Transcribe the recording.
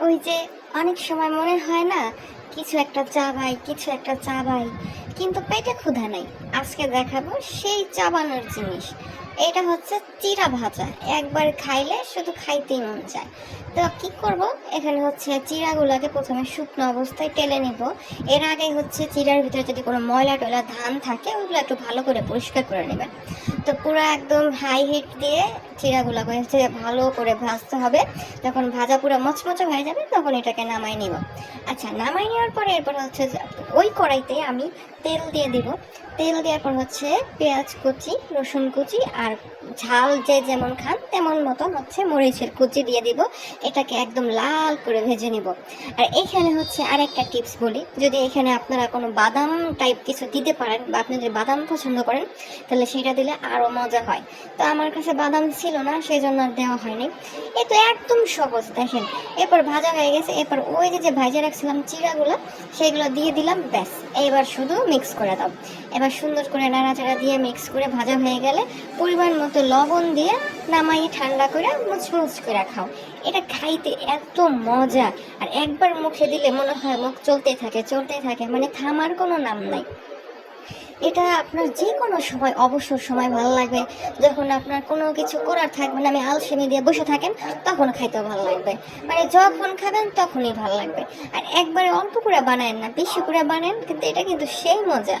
ওই যে অনেক সময় মনে হয় না, কিছু একটা চাবাই কিছু একটা চাবাই কিন্তু পেটে ক্ষুধা নেই। আজকে দেখাবো সেই চাবানোর জিনিস। এটা হচ্ছে চিরা ভাজা। একবার খাইলে শুধু খাইতেই মন চায়। তো কি করব? এখানে হচ্ছে চিরাগুলোকে প্রথমে শুকনো অবস্থায় টেলে নিব। এর আগে হচ্ছে চিরার ভিতরে যদি কোনো ময়লা টয়লা, ধান থাকে, ওগুলো একটু ভালো করে পরিষ্কার করে নেবেন। তো পুরো একদম হাই হিট দিয়ে চিরাগুলোকে হচ্ছে ভালো করে ভাজতে হবে। যখন ভাজা পুরো মচমচে হয়ে যাবে, তখন এটাকে নামাই নিব। আচ্ছা নামাই নেওয়ার পরে এরপর হচ্ছে ওই কড়াইতে আমি তেল দিয়ে দিব। তেল দেওয়ার পর হচ্ছে পেঁয়াজ কুচি, রসুন কুচি আর ঝাল যে যেমন খান, তেমন মতন হচ্ছে মরিচের কুচি দিয়ে দিব। এটাকে একদম লাল করে ভেজে নিব। আর এখানে হচ্ছে আরেকটা টিপস বলি, যদি এখানে আপনারা কোনো বাদাম টাইপ কিছু দিতে পারেন বা আপনি যদি বাদাম পছন্দ করেন, তাহলে সেটা দিলে আরও মজা হয়। তো আমার কাছে বাদাম ছিল না সেই জন্য আর দেওয়া হয়নি। এ তো একদম সহজ, দেখেন। এরপর ভাজা হয়ে গেছে, এরপর ওই যে যে ভাজা রাখছিলাম চিড়াগুলো, সেগুলো দিয়ে দিলাম, ব্যাস। এবার শুধু মিক্স করে দাও। এবার সুন্দর করে নাড়াচাড়া দিয়ে মিক্স করে ভাজা হয়ে গেলে পরিমাণ মতো লবণ দিয়ে নামাই ঠান্ডা করে মুচমুচ করে খাও। এটা খাইতে এত মজা। আর একবার মুখে দিলে মনে হয় মুখ চলতে থাকে চলতে থাকে। মানে থামার কোনো নাম নাই। এটা আপনার যে কোনো সময়, অবসর সময় ভালো লাগবে। যখন আপনার কোনো কিছু করার থাকবে না আমি আলসেমি দিয়ে বসে থাকেন, তখন খাইতেও ভালো লাগবে। মানে যখন খাবেন, তখনই ভালো লাগবে। আর একবারে অল্প করে বানায়েন না, বেশি করে বানান কিন্তু এটা কিন্তু সেই মজা।